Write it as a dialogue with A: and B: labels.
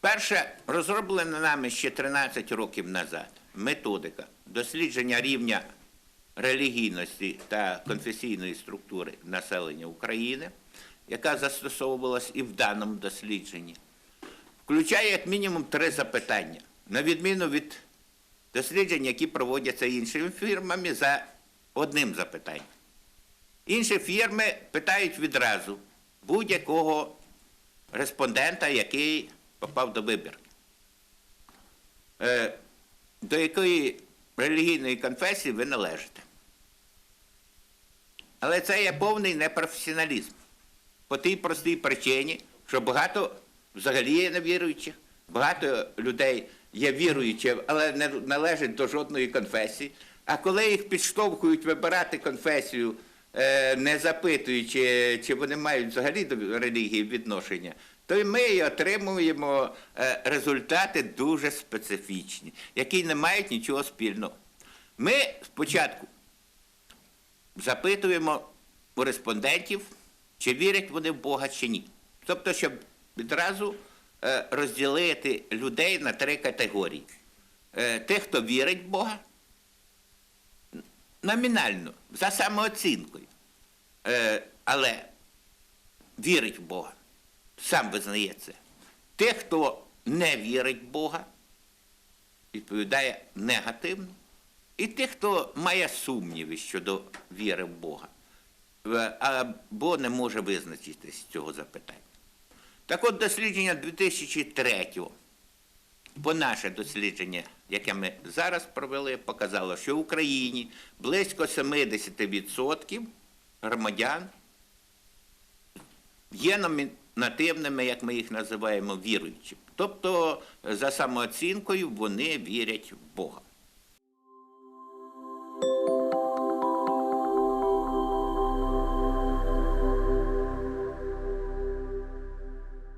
A: Перше, розроблена нами ще 13 років назад. Методика. Дослідження рівня релігійності та конфесійної структури населення України, яка застосовувалась і в даному дослідженні, включає як мінімум три запитання, на відміну від досліджень, які проводяться іншими фірмами за одним запитанням. Інші фірми питають відразу будь-якого респондента, який попав до вибірки. Е, до якої релігійної конфесії ви належите. Але це є повний непрофесіоналізм. По тій простій причині, що багато взагалі є невіруючих, багато людей є віруючі, але не належать до жодної конфесії. А коли їх підштовхують вибирати конфесію, не запитуючи, чи вони мають взагалі до релігії відношення, то ми отримуємо е, результати дуже специфічні, які не мають нічого спільного. Ми спочатку запитуємо у респондентів, чи вірять вони в Бога чи ні. Тобто, щоб відразу е, розділити людей на три категорії. Е, Тих, хто вірить в Бога, номінально, за самооцінкою, Е, але вірить в Бога, сам визнає це. Тих, хто не вірить в Бога, відповідає негативно. І тих, хто має сумніви щодо віри в Бога, е, або не може визначитись з цього запитання. Так от дослідження 2003 Бо наше дослідження, яке ми зараз провели, показало, що в Україні близько 70% громадян є номінативними, як ми їх називаємо, віруючими. Тобто, за самооцінкою вони вірять в Бога.